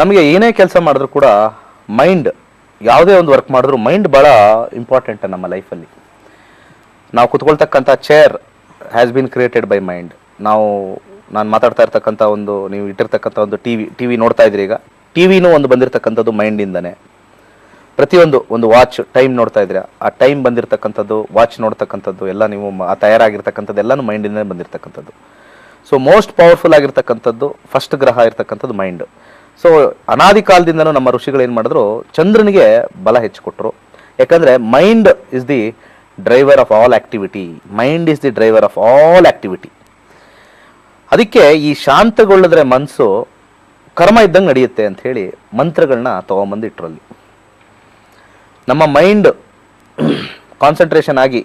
ನಮಗೆ ಏನೇ ಕೆಲಸ ಮಾಡಿದ್ರು ಕೂಡ ಮೈಂಡ್ ಯಾವುದೇ ಒಂದು ವರ್ಕ್ ಮಾಡಿದ್ರು ಮೈಂಡ್ ಭಾಳ ಇಂಪಾರ್ಟೆಂಟ್ ನಮ್ಮ ಲೈಫಲ್ಲಿ ನಾವು ಕುತ್ಕೊಳ್ತಕ್ಕಂಥ chair has been created by mind ನಾವು, ನಾನು ಮಾತಾಡ್ತಾ ಇರ್ತಕ್ಕಂಥ ಒಂದು, ನೀವು ಇಟ್ಟಿರ್ತಕ್ಕಂಥ ಒಂದು ಟಿ ವಿ ಟಿ ವಿ ನೋಡ್ತಾ ಇದ್ರಿ ಈಗ. ಟಿ ವಿನೂ ಒಂದು ಬಂದಿರತಕ್ಕಂಥದ್ದು ಮೈಂಡಿಂದನೇ ಪ್ರತಿಯೊಂದು, ಒಂದು ವಾಚ್ ಟೈಮ್ ನೋಡ್ತಾ ಇದ್ರೆ ಆ ಟೈಮ್ ಬಂದಿರತಕ್ಕಂಥದ್ದು ವಾಚ್ ನೋಡ್ತಕ್ಕಂಥದ್ದು, ಎಲ್ಲ ನೀವು ಆ ತಯಾರಾಗಿರ್ತಕ್ಕಂಥದ್ದು ಎಲ್ಲನೂ ಮೈಂಡಿಂದನೇ ಬಂದಿರತಕ್ಕಂಥದ್ದು. ಸೊ ಮೋಸ್ಟ್ ಪವರ್ಫುಲ್ ಆಗಿರ್ತಕ್ಕಂಥದ್ದು ಫಸ್ಟ್ ಗ್ರಹ ಇರ್ತಕ್ಕಂಥದ್ದು ಮೈಂಡ್ ಸೊ ಅನಾದಿ ಕಾಲದಿಂದನೂ ನಮ್ಮ ಋಷಿಗಳು ಏನು ಮಾಡಿದ್ರು? ಚಂದ್ರನಿಗೆ ಬಲ ಹೆಚ್ಚು ಕೊಟ್ಟರು ಯಾಕಂದರೆ mind is the driver of all activity mind is the driver of all activity ಅದಕ್ಕೆ ಈ ಶಾಂತಗೊಳ್ಳಿದ್ರೆ ಮನಸ್ಸು ಕರ್ಮ ಇದ್ದಂಗೆ ನಡೆಯುತ್ತೆ ಅಂತ ಹೇಳಿ ಮಂತ್ರಗಳನ್ನ ತೊಗೊಂಬಂದು ಇಟ್ಟರಲ್ಲಿ ನಮ್ಮ ಮೈಂಡ್ ಕಾನ್ಸಂಟ್ರೇಷನ್ ಆಗಿ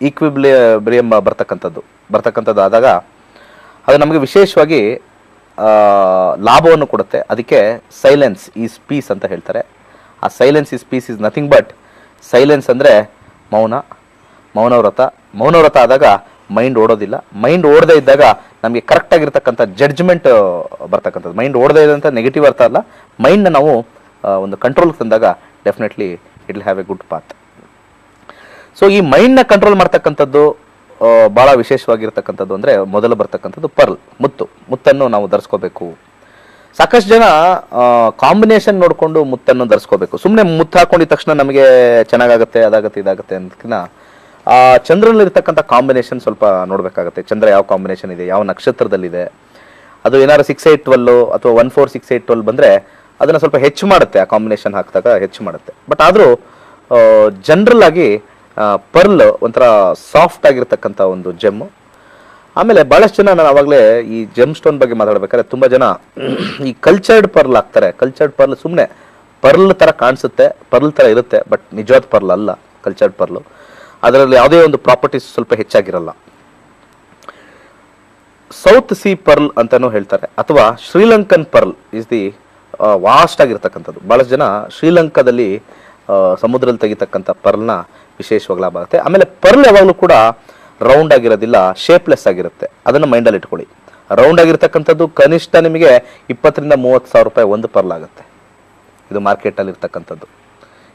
ಈಕ್ವಿಬ್ರಿಯಂ ಬರ್ತಕ್ಕಂಥದ್ದು ಬರ್ತಕ್ಕಂಥದ್ದು ಆದಾಗ ಅದು ನಮಗೆ ವಿಶೇಷವಾಗಿ ಲಾಭವನ್ನು ಕೊಡುತ್ತೆ. ಅದಕ್ಕೆ ಸೈಲೆನ್ಸ್ ಈಸ್ ಪೀಸ್ ಅಂತ ಹೇಳ್ತಾರೆ. ಆ silence is peace is nothing but silence ಅಂದರೆ ಮೌನ, ಮೌನವ್ರತ. ಮೌನವ್ರತ ಆದಾಗ ಮೈಂಡ್ ಓಡೋದಿಲ್ಲ. ಮೈಂಡ್ ಓಡದೇ ಇದ್ದಾಗ ನಮಗೆ ಕರೆಕ್ಟಾಗಿರ್ತಕ್ಕಂಥ ಜಡ್ಜ್ಮೆಂಟ್ ಬರ್ತಕ್ಕಂಥದ್ದು. ಮೈಂಡ್ ಓಡದೇ ಇದ್ದಂಥ ನೆಗೆಟಿವ್ ಅರ್ಥ ಅಲ್ಲ. ಮೈಂಡ್ನ ನಾವು ಒಂದು ಕಂಟ್ರೋಲ್ ತಂದಾಗ definitely it will have a good path so ಈ ಮೈಂಡ್ನ ಕಂಟ್ರೋಲ್ ಮಾಡ್ತಕ್ಕಂಥದ್ದು ಬಹಳ ವಿಶೇಷವಾಗಿರ್ತಕ್ಕಂಥದ್ದು ಅಂದರೆ ಮೊದಲು ಬರ್ತಕ್ಕಂಥದ್ದು ಪರ್ಲ್, ಮುತ್ತು. ಮುತ್ತನ್ನು ನಾವು ಧರಿಸ್ಕೋಬೇಕು. ಸಾಕಷ್ಟು ಜನ ಕಾಂಬಿನೇಷನ್ ನೋಡಿಕೊಂಡು ಮುತ್ತನ್ನು ಧರಿಸ್ಕೋಬೇಕು. ಸುಮ್ಮನೆ ಮುತ್ತು ಹಾಕೊಂಡಿದ ತಕ್ಷಣ ನಮಗೆ ಚೆನ್ನಾಗಾಗುತ್ತೆ, ಅದಾಗುತ್ತೆ, ಇದಾಗುತ್ತೆ ಅನ್ನೋದಕ್ಕಿಂತ ಆ, ಚಂದ್ರನಲ್ಲಿರ್ತಕ್ಕಂಥ ಕಾಂಬಿನೇಷನ್ ಸ್ವಲ್ಪ ನೋಡಬೇಕಾಗತ್ತೆ. ಚಂದ್ರ ಯಾವ ಕಾಂಬಿನೇಷನ್ ಇದೆ, ಯಾವ ನಕ್ಷತ್ರದಲ್ಲಿದೆ. ಅದು ಏನಾದ್ರು ಸಿಕ್ಸ್ ಏಟ್ ಟ್ವೆಲ್ಲು ಅಥವಾ one four six eight twelve ಬಂದರೆ ಅದನ್ನು ಸ್ವಲ್ಪ ಹೆಚ್ಚು ಮಾಡುತ್ತೆ. ಆ ಕಾಂಬಿನೇಷನ್ ಹಾಕಿದಾಗ ಹೆಚ್ಚು ಮಾಡುತ್ತೆ. ಬಟ್ ಆದರೂ ಜನರಲ್ ಆಗಿ ಪರ್ಲ್ ಒಂಥರ ಸಾಫ್ಟ್ ಆಗಿರ್ತಕ್ಕಂಥ ಒಂದು ಜೆಮ್ಮು ಆಮೇಲೆ ಭಾಳಷ್ಟು ಜನ ನಾನು ಅವಾಗಲೇ ಈ ಜೆಮ್ ಸ್ಟೋನ್ ಬಗ್ಗೆ ಮಾತಾಡ್ಬೇಕಾದ್ರೆ ತುಂಬ ಜನ ಈ ಕಲ್ಚರ್ಡ್ ಪರ್ಲ್ ಹಾಕ್ತಾರೆ. ಕಲ್ಚರ್ಡ್ ಪರ್ಲ್ ಸುಮ್ಮನೆ ಪರ್ಲ್ ಥರ ಕಾಣಿಸುತ್ತೆ ಪರ್ಲ್ ಥರ ಇರುತ್ತೆ ಬಟ್ ನಿಜವಾದ ಪರ್ಲ್ ಅಲ್ಲ ಕಲ್ಚರ್ಡ್ ಪರ್ಲು ಅದರಲ್ಲಿ ಯಾವುದೇ ಒಂದು ಪ್ರಾಪರ್ಟೀಸ್ ಸ್ವಲ್ಪ ಹೆಚ್ಚಾಗಿರಲ್ಲ. ಸೌತ್ ಸಿ ಪರ್ಲ್ ಅಂತಲೂ ಹೇಳ್ತಾರೆ. ಅಥವಾ Sri Lankan pearl is the vast ಆಗಿರ್ತಕ್ಕಂಥದ್ದು. ಭಾಳಷ್ಟು ಜನ ಶ್ರೀಲಂಕಾದಲ್ಲಿ ಸಮುದ್ರದಲ್ಲಿ ತೆಗಿತಕ್ಕಂಥ ಪರ್ಲ್ನ ವಿಶೇಷವಾಗಿ ಲಾಭ ಆಗುತ್ತೆ. ಆಮೇಲೆ ಪರ್ಲ್ ಯಾವಾಗಲೂ ಕೂಡ ರೌಂಡ್ ಆಗಿರೋದಿಲ್ಲ ಶೇಪ್ಲೆಸ್ ಆಗಿರುತ್ತೆ. ಅದನ್ನು ಮೈಂಡಲ್ಲಿ ಇಟ್ಕೊಳ್ಳಿ. ರೌಂಡ್ ಆಗಿರ್ತಕ್ಕಂಥದ್ದು ಕನಿಷ್ಠ ನಿಮಗೆ ಇಪ್ಪತ್ತರಿಂದ ಮೂವತ್ತು ಸಾವಿರ ರೂಪಾಯಿ ಒಂದು ಪರ್ಲ್ ಆಗುತ್ತೆ. ಇದು ಮಾರ್ಕೆಟಲ್ಲಿ ಇರ್ತಕ್ಕಂಥದ್ದು.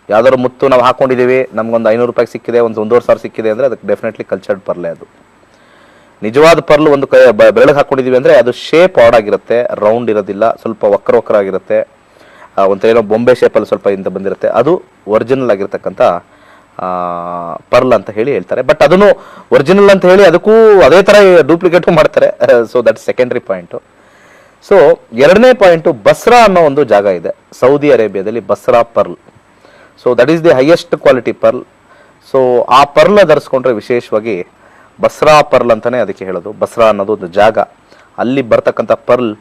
ಯಾವ್ದಾದ್ರು ಮುತ್ತು ನಾವು ಹಾಕೊಂಡಿದ್ದೀವಿ ನಮ್ಗೊಂದು ಐನೂರು ರೂಪಾಯಿ ಸಿಕ್ಕಿದೆ, ಒಂದು ಒಂದೂವರೆ ಸಾವಿರ ಸಿಕ್ಕಿದೆ ಅಂದರೆ ಅದಕ್ಕೆ ಡೆಫಿನೆಟ್ಲಿ ಕಲ್ಚರ್ಡ್ ಪರ್ಲೆ ಅದು. ನಿಜವಾದ ಪರ್ಲ್ ಒಂದು ಕೈ ಬೆರಳಿಗೆ ಹಾಕೊಂಡಿದ್ದೀವಿ ಅಂದರೆ ಅದು ಶೇಪ್ ಆಡ್ ಆಗಿರುತ್ತೆ ರೌಂಡ್ ಇರೋದಿಲ್ಲ, ಸ್ವಲ್ಪ ವಕ್ರ ವಕ್ರ ಆಗಿರುತ್ತೆ. ಒಂಥರ ಏನೋ ಬೊಂಬೆ ಶೇಪಲ್ಲಿ ಸ್ವಲ್ಪ ಇಂದ ಬಂದಿರುತ್ತೆ. ಅದು ಒರಿಜಿನಲ್ ಆಗಿರ್ತಕ್ಕಂಥ ಪರ್ಲ್ ಅಂತ ಹೇಳಿ ಹೇಳ್ತಾರೆ. ಬಟ್ ಅದನ್ನು ಒರಿಜಿನಲ್ ಅಂತ ಹೇಳಿ ಅದಕ್ಕೂ ಅದೇ ಥರ ಡೂಪ್ಲಿಕೇಟು ಮಾಡ್ತಾರೆ. So that secondary point so ಎರಡನೇ ಪಾಯಿಂಟು ಬಸ್ರಾ ಅನ್ನೋ ಒಂದು ಜಾಗ ಇದೆ. ಸೌದಿ ಅರೇಬಿಯಾದಲ್ಲಿ Basra pearl. So that is the highest quality pearl. So ಆ ಪರ್ಲ್ ಧರಿಸ್ಕೊಂಡ್ರೆ ವಿಶೇಷವಾಗಿ ಬಸ್ರಾ ಪರ್ಲ್ ಅಂತಲೇ ಅದಕ್ಕೆ ಹೇಳೋದು. ಬಸ್ರಾ ಅನ್ನೋದು ಒಂದು ಜಾಗ. ಅಲ್ಲಿ ಬರ್ತಕ್ಕಂಥ ಪರ್ಲ್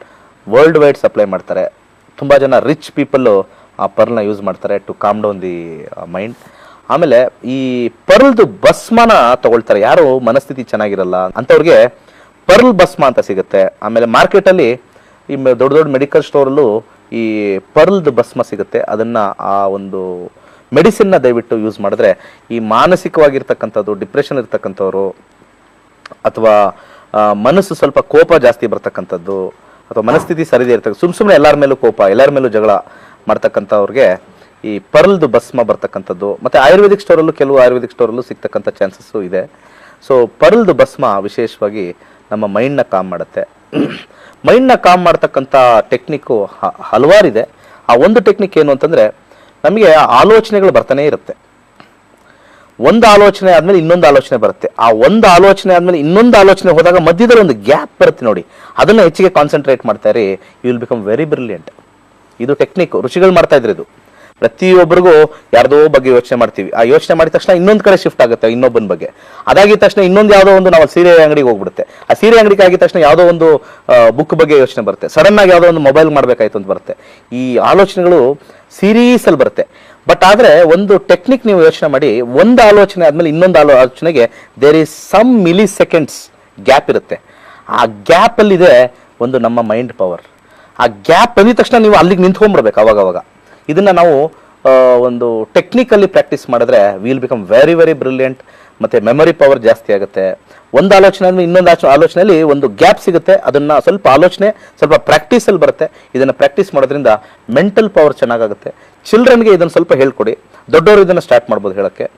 ವರ್ಲ್ಡ್ ವೈಡ್ ಸಪ್ಲೈ ಮಾಡ್ತಾರೆ. ತುಂಬ ಜನ ರಿಚ್ ಪೀಪಲ್ಲು ಆ ಪರ್ಲ್ನ ಯೂಸ್ ಮಾಡ್ತಾರೆ to calm down the mind ಆಮೇಲೆ ಈ ಪರ್ಲ್ದು ಭಸ್ಮನ ತಗೊಳ್ತಾರೆ. ಯಾರು? ಮನಸ್ಥಿತಿ ಚೆನ್ನಾಗಿರಲ್ಲ. ಅಂಥವ್ರಿಗೆ ಪರ್ಲ್ ಭಸ್ಮ ಅಂತ ಸಿಗುತ್ತೆ. ಆಮೇಲೆ ಮಾರ್ಕೆಟಲ್ಲಿ ಈ ದೊಡ್ಡ ದೊಡ್ಡ ಮೆಡಿಕಲ್ ಸ್ಟೋರಲ್ಲೂ ಈ ಪರ್ಲ್ದು ಭಸ್ಮ ಸಿಗುತ್ತೆ. ಅದನ್ನು ಆ ಒಂದು ಮೆಡಿಸಿನ್ನ ದಯವಿಟ್ಟು ಯೂಸ್ ಮಾಡಿದ್ರೆ ಈ ಮಾನಸಿಕವಾಗಿರ್ತಕ್ಕಂಥದ್ದು ಡಿಪ್ರೆಷನ್ ಇರ್ತಕ್ಕಂಥವ್ರು ಅಥವಾ ಮನಸ್ಸು ಸ್ವಲ್ಪ ಕೋಪ ಜಾಸ್ತಿ ಬರ್ತಕ್ಕಂಥದ್ದು ಅಥವಾ ಮನಸ್ಥಿತಿ ಸರಿದೇ ಇರ್ತಕ್ಕ ಸುಮ್ ಸುಮ್ಮನೆ ಎಲ್ಲರ ಮೇಲೂ ಕೋಪ, ಎಲ್ಲರ ಮೇಲೂ ಜಗಳ ಮಾಡ್ತಕ್ಕಂಥವ್ರಿಗೆ ಈ ಪರ್ಲ್ದು ಭಸ್ಮ ಬರ್ತಕ್ಕಂಥದ್ದು, ಮತ್ತೆ ಆಯುರ್ವೇದಿಕ್ ಸ್ಟೋರಲ್ಲೂ ಕೆಲವು ಆಯುರ್ವೇದಿಕ್ ಸ್ಟೋರಲ್ಲೂ ಸಿಗ್ತಕ್ಕಂಥ ಚಾನ್ಸಸ್ಸು ಇದೆ. ಸೊ ಪರ್ಲ್ದು ಭಸ್ಮ ವಿಶೇಷವಾಗಿ ನಮ್ಮ ಮೈಂಡ್ನ ಕಾಮ್ ಮಾಡುತ್ತೆ. ಮೈಂಡ್ನ ಕಾಮ್ ಮಾಡ್ತಕ್ಕಂಥ ಟೆಕ್ನಿಕ್ಕು ಹಲವಾರಿದೆ. ಆ ಒಂದು ಟೆಕ್ನಿಕ್ ಏನು ಅಂತಂದ್ರೆ, ನಮಗೆ ಆಲೋಚನೆಗಳು ಬರ್ತಾನೆ ಇರುತ್ತೆ. ಒಂದು ಆಲೋಚನೆ ಆದ್ಮೇಲೆ ಇನ್ನೊಂದು ಆಲೋಚನೆ ಬರುತ್ತೆ. ಆ ಒಂದು ಆಲೋಚನೆ ಆದ್ಮೇಲೆ ಇನ್ನೊಂದು ಆಲೋಚನೆ ಹೋದಾಗ ಮಧ್ಯದಲ್ಲಿ ಒಂದು ಗ್ಯಾಪ್ ಬರುತ್ತೆ ನೋಡಿ. ಅದನ್ನ ಹೆಚ್ಚಿಗೆ ಕಾನ್ಸಂಟ್ರೇಟ್ ಮಾಡ್ತಾರೆ you will become very brilliant ಇದು ಟೆಕ್ನಿಕ್ ಋಷಿಗಳು ಮಾಡ್ತಾ ಇದ್ರೆ ಇದು. ಪ್ರತಿಯೊಬ್ಬರಿಗೂ ಯಾರ್ದೋ ಬಗ್ಗೆ ಯೋಚನೆ ಮಾಡ್ತೀವಿ. ಆ ಯೋಚನೆ ಮಾಡಿದ ತಕ್ಷಣ ಇನ್ನೊಂದು ಕಡೆ ಶಿಫ್ಟ್ ಆಗುತ್ತೆ ಇನ್ನೊಬ್ಬನ ಬಗ್ಗೆ. ಅದಾಗಿದ ತಕ್ಷಣ ಇನ್ನೊಂದು ಯಾವುದೋ ಒಂದು ನಾವು ಸೀರೆ ಅಂಗಡಿಗೆ ಹೋಗ್ಬಿಡುತ್ತೆ. ಆ ಸೀರೆ ಅಂಗಡಿಗೆ ಆಗಿದ ತಕ್ಷಣ ಯಾವುದೋ ಒಂದು ಬುಕ್ ಬಗ್ಗೆ ಯೋಚನೆ ಬರುತ್ತೆ. ಸಡನ್ ಆಗಿ ಯಾವುದೋ ಒಂದು ಮೊಬೈಲ್ ಮಾಡಬೇಕಾಯ್ತು ಅಂತ ಬರುತ್ತೆ. ಈ ಆಲೋಚನೆಗಳು ಸೀರೀಸ್ ಅಲ್ಲಿ ಬರುತ್ತೆ. ಬಟ್ ಆದ್ರೆ ಒಂದು ಟೆಕ್ನಿಕ್ ನೀವು ಯೋಚನೆ ಮಾಡಿ, ಒಂದು ಆಲೋಚನೆ ಆದಮೇಲೆ ಇನ್ನೊಂದು ಆಲೋಚನೆಗೆ there is some milliseconds gap ಇರುತ್ತೆ. ಆ ಗ್ಯಾಪ್ ಅಲ್ಲಿ ಇದೆ ಒಂದು ನಮ್ಮ ಮೈಂಡ್ ಪವರ್ ಆ ಗ್ಯಾಪ್ ಬಂದಿದ ತಕ್ಷಣ ನೀವು ಅಲ್ಲಿಗೆ ನಿಂತ್ಕೊಂಡ್ಬಿಡ್ಬೇಕು ಅವಾಗ ಅವಾಗ. ಇದನ್ನ ನಾವು ಒಂದು ಟೆಕ್ನಿಕಲ್ಲಿ ಪ್ರಾಕ್ಟೀಸ್ ಮಾಡಿದ್ರೆ will become very very brilliant ಮತ್ತೆ ಮೆಮೊರಿ ಪವರ್ ಜಾಸ್ತಿ ಆಗುತ್ತೆ. ಒಂದು ಆಲೋಚನೆ ಅಂದ್ರೆ ಇನ್ನೊಂದು ಆಚ- ಆಲೋಚನೆಯಲ್ಲಿ ಒಂದು ಗ್ಯಾಪ್ ಸಿಗುತ್ತೆ. ಅದನ್ನ ಸ್ವಲ್ಪ ಆಲೋಚನೆ, ಸ್ವಲ್ಪ ಪ್ರಾಕ್ಟೀಸಲ್ಲಿ ಬರುತ್ತೆ. ಇದನ್ನ ಪ್ರಾಕ್ಟೀಸ್ ಮಾಡೋದ್ರಿಂದ ಮೆಂಟಲ್ ಪವರ್ ಚೆನ್ನಾಗಾಗುತ್ತೆ. ಚಿಲ್ಡ್ರನ್ಗೆ ಇದನ್ನ ಸ್ವಲ್ಪ ಹೇಳ್ಕೊಡಿ. ದೊಡ್ಡವರು ಇದನ್ನ ಸ್ಟಾರ್ಟ್ ಮಾಡ್ಬೋದು ಹೇಳಕ್ಕೆ.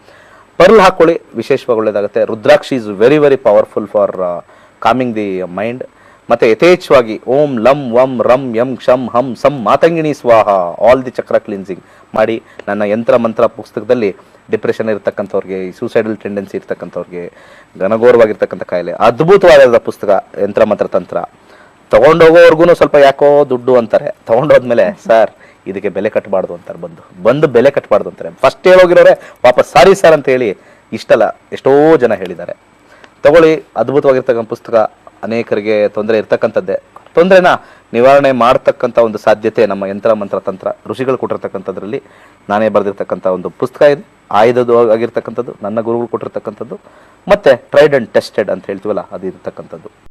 ಪರ್ಲ್ ಹಾಕೊಳ್ಳಿ, ವಿಶೇಷವಾಗಿ ಒಳ್ಳೇದಾಗುತ್ತೆ. Rudraksha is very very powerful for calming the mind ಮತ್ತೆ ಯಥೇಚ್ಛವಾಗಿ ಓಂ ಲಂ ವಂ ರಂ ಯಂ ಕ್ಷಂ ಹಂ ಸಂ ಮಾತಂಗಿಣಿ ಸ್ವಾಹ ಆಲ್ ದಿ ಚಕ್ರ ಕ್ಲಿನ್ಸಿಂಗ್ ಮಾಡಿ, ನನ್ನ ಯಂತ್ರ ಮಂತ್ರ ಪುಸ್ತಕದಲ್ಲಿ ಡಿಪ್ರೆಷನ್ ಇರ್ತಕ್ಕಂಥವ್ರಿಗೆ ಸೂಸೈಡಲ್ ಟೆಂಡೆನ್ಸಿ ಇರ್ತಕ್ಕಂಥವ್ರಿಗೆ, ಘನಘೋರವಾಗಿರ್ತಕ್ಕಂಥ ಕಾಯಿಲೆ, ಅದ್ಭುತವಾದ ಪುಸ್ತಕ, ಯಂತ್ರ ಮಂತ್ರ ತಂತ್ರ. ತೊಗೊಂಡೋಗೋವರೆಗೂ ಸ್ವಲ್ಪ ಯಾಕೋ ದುಡ್ಡು ಅಂತಾರೆ. ತೊಗೊಂಡೋದ್ಮೇಲೆ, ಸರ್, ಇದಕ್ಕೆ ಬೆಲೆ ಕಟ್ಟಬಾರ್ದು ಅಂತಾರೆ ಬಂದು. ಬಂದು ಬೆಲೆ ಕಟ್ಟಬಾರ್ದು ಅಂತಾರೆ. ಫಸ್ಟ್ ಹೇಳೋಗಿರೋರೆ, ವಾಪಸ್ ಸಾರಿ ಸರ್ ಅಂತ ಹೇಳಿ, ಇಷ್ಟಲ್ಲ, ಎಷ್ಟೋ ಜನ ಹೇಳಿದ್ದಾರೆ. ತಗೊಳ್ಳಿ, ಅದ್ಭುತವಾಗಿರ್ತಕ್ಕಂಥ ಪುಸ್ತಕ, ಅನೇಕರಿಗೆ ತೊಂದರೆ ಇರ್ತಕ್ಕಂಥದ್ದೇ. ತೊಂದರೆನ ನಿವಾರಣೆ ಮಾಡ್ತಕ್ಕಂಥ ಒಂದು ಸಾಧ್ಯತೆ ನಮ್ಮ ಯಂತ್ರ ಮಂತ್ರ ತಂತ್ರ ಋಷಿಗಳು ಕೊಟ್ಟಿರ್ತಕ್ಕಂಥದ್ರಲ್ಲಿ. ನಾನೇ ಬರೆದಿರ್ತಕ್ಕಂಥ ಒಂದು ಪುಸ್ತಕ ಇದು. ಆಯ್ದದು ಆಗಿರ್ತಕ್ಕಂಥದ್ದು, ನನ್ನ ಗುರುಗಳು ಕೊಟ್ಟಿರ್ತಕ್ಕಂಥದ್ದು, ಮತ್ತು ಟ್ರೈಡ್ ಆ್ಯಂಡ್ ಟೆಸ್ಟೆಡ್ ಅಂತ ಹೇಳ್ತೀವಲ್ಲ, ಅದು ಇರ್ತಕ್ಕಂಥದ್ದು.